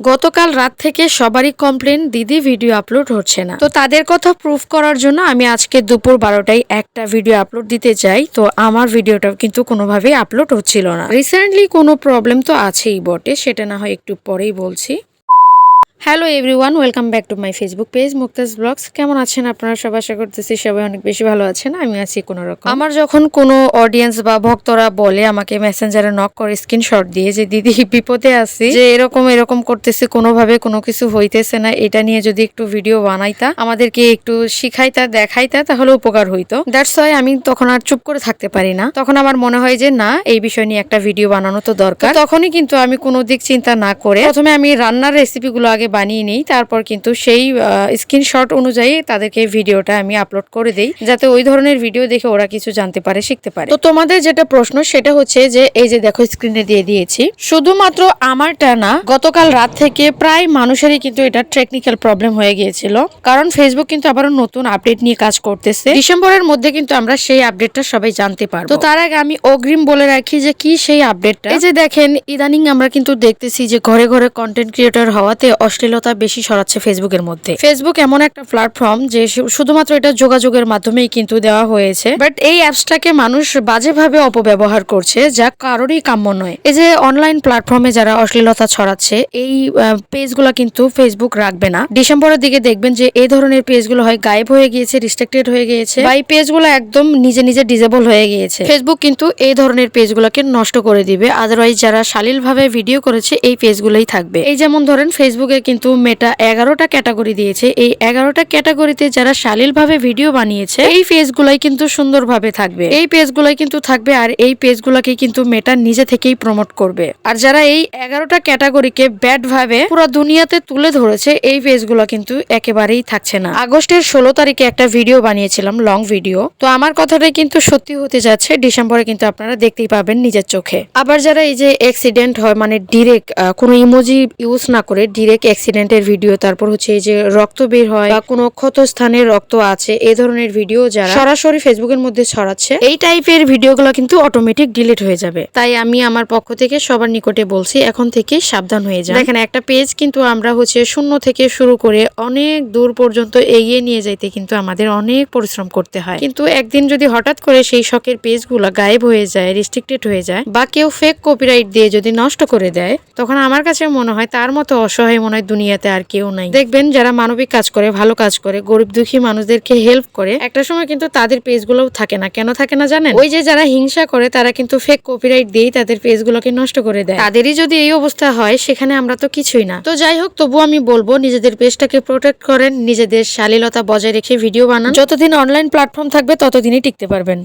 গতকাল রাত থেকে সবারই কমপ্লেন, দিদি ভিডিও আপলোড হচ্ছে না। তো তাদের কথা প্রুফ করার জন্য আমি আজকে দুপুর বারোটায় একটা ভিডিও আপলোড দিতে চাই। তো আমার ভিডিওটাও কিন্তু কোনোভাবেই আপলোড হচ্ছিল না। রিসেন্টলি কোনো প্রবলেম তো আছেই বটে, সেটা না হয় একটু পরেই বলছি। Hello everyone welcome back to my Facebook page Muktaj blogs কেমন আছেন আপনারা? সব আশা করতেছি সবাই অনেক বেশি ভালো আছেন, আমি আছি কোনো রকম। আমার যখন কোনো অডিয়েন্স বা ভক্তরা বলে, আমাকে মেসেঞ্জারে নক করে স্ক্রিনশট দিয়ে যে, দিদি, বিপদে আছি। যে, এরকম এরকম করতেছি, কোনোভাবে কোনো কিছু হইতেছে না। এটা নিয়ে যদি একটু ভিডিও বানাইতা, আমাদেরকে একটু শিখাইতা, দেখাইতা, তাহলে উপকার হইতো। দ্যাটস ওয়াই আমি তখন আর চুপ করে থাকতে পারি না। তখন আমার মনে হয় যে, না, এই বিষয় নিয়ে একটা ভিডিও বানানো তো দরকার। তখনই কিন্তু আমি কোনো দিক চিন্তা না করে, প্রথমে আমি রান্নার রেসিপিগুলো আগে বানিয়ে নিই। তারপর কিন্তু সেই স্ক্রিনশট অনুযায়ী তাদেরকে ভিডিওটা আমি আপলোড করে দেই, যাতে ওই ধরনের ভিডিও দেখে ওরা কিছু জানতে পারে, শিখতে পারে। তো তোমাদের যেটা প্রশ্ন, সেটা হচ্ছে যে, এই যে দেখো স্ক্রিনে দিয়ে দিয়েছি, শুধুমাত্র আমারটা না, গতকাল রাত থেকে প্রায় মানুষেরই কিন্তু এটা টেকনিক্যাল প্রবলেম হয়ে গিয়েছিল। কারণ ফেসবুক কিন্তু আবারও নতুন আপডেট নিয়ে কাজ করতেছে। ডিসেম্বরের মধ্যে কিন্তু আমরা সেই আপডেটটা সবাই জানতে পারব। তো তার আগে আমি অগ্রিম বলে রাখি যে, কি সেই আপডেটটা এই যে দেখেন, ইদানিং আমরা কিন্তু দেখতেছি যে, ঘরে ঘরে কন্টেন্ট ক্রিয়েটর হওয়াতে অশ্লীলতা বেশি সরাচ্ছে ফেসবুকের মধ্যে। ফেসবুক এমন একটা প্ল্যাটফর্ম যে শুধুমাত্র এটা যোগাযোগের মাধ্যমেই কিন্তু দেওয়া হয়েছে। বাট এই অ্যাপসটাকে মানুষ বাজেভাবে অপব্যবহার করছে, যা কারোরই কাম্য নয়। এই যে অনলাইন প্ল্যাটফর্মে যারা অশ্লীলতা ছড়াচ্ছে, এই পেজগুলো কিন্তু ফেসবুক রাখবে না। ডিসেম্বরের দিকে দেখবেন যে এই ধরনের পেজগুলো হয় গায়েব হয়ে গিয়েছে রিস্ট্রিক্টেড হয়ে গিয়েছে, বা এই পেজগুলো একদম নিজে নিজে ডিজেবল হয়ে গিয়েছে। ফেসবুক কিন্তু এই ধরনের পেজগুলোকে নষ্ট করে দিবে। আদারওয়াইজ যারা শালীলভাবে ভিডিও করেছে, এই পেজগুলোই থাকবে। এই যেমন ধরেন ফেসবুকে কিন্তু মেটা এগারোটা ক্যাটাগরি দিয়েছে। এই এগারোটা ক্যাটাগরিতে যারা শালীলভাবে ভিডিও বানিয়েছে, এই পেজগুলাই কিন্তু সুন্দরভাবে থাকবে। এই পেজগুলাই কিন্তু থাকবে আর এই পেজগুলোকে কিন্তু মেটা নিজে থেকেই প্রমোট করবে। আর যারা এই এগারোটা ক্যাটাগরিকে ব্যাড ভাবে পুরো দুনিয়াতে তুলে ধরেছে, এই পেজগুলো কিন্তু একেবারেই থাকছে না। আগস্টের ষোলো তারিখে একটা ভিডিও বানিয়েছিলাম লং ভিডিও তো আমার কথাটাই কিন্তু সত্যি হতে যাচ্ছে, ডিসেম্বরে কিন্তু আপনারা দেখতেই পাবেন নিজের চোখে। আবার যারা এই যে অ্যাক্সিডেন্ট হয় মানে ডিরেক্ট কোনো ইমোজি ইউজ না করে ডিরেক্ট অ্যাক্সিডেন্টের ভিডিও তারপর হচ্ছে এই যে রক্ত বের হয় বা কোনো ক্ষত স্থানে রক্ত আছে এই ধরনের ভিডিও যারা সরাসরি ফেসবুকের মধ্যে ছড়াচ্ছে, এই টাইপের ভিডিওগুলো কিন্তু অটোমেটিক ডিলিট হয়ে যাবে। তাই আমি আমার পক্ষ থেকে সবার নিকটে বলছি, এখন থেকে সাবধান হয়ে যান। দেখেন, একটা পেজ কিন্তু আমরা হচ্ছে শূন্য থেকে শুরু করে অনেক দূর পর্যন্ত এগিয়ে নিয়ে যাইতে কিন্তু আমাদের অনেক পরিশ্রম করতে হয়। কিন্তু একদিন যদি হঠাৎ করে সেই শখের পেজগুলো গায়েব হয়ে যায় রেস্ট্রিক্টেড হয়ে যায় বা কেউ ফেক কপিরাইট দিয়ে যদি নষ্ট করে দেয়, তখন আমার কাছে মনে হয় তার মতো অসহায় মনে হয় দুনিয়াতে আর কেউ নাই। দেখবেন যারা মানবিক কাজ করে, ভালো কাজ করে, গরিব দুঃখী মানুষদেরকে হেল্প করে, একটা সময় কিন্তু তাদের পেজগুলোও থাকে না। কেন থাকে না জানেন? ওই যে যারা হিংসা করে, তারা কিন্তু ফেক কপিরাইট দিয়েই তাদের পেজগুলোকে নষ্ট করে দেয়। তাদেরই যদি এই অবস্থা হয়, সেখানে আমরা তো কিছুই না। তো যাই হোক তবু আমি বলব, নিজেদের পেজটাকে প্রোটেক্ট করেন, নিজেদের শালীলতা বজায় রেখে ভিডিও বানান। যতদিন অনলাইন প্ল্যাটফর্ম থাকবে, ততদিনই টিকতে পারবেন।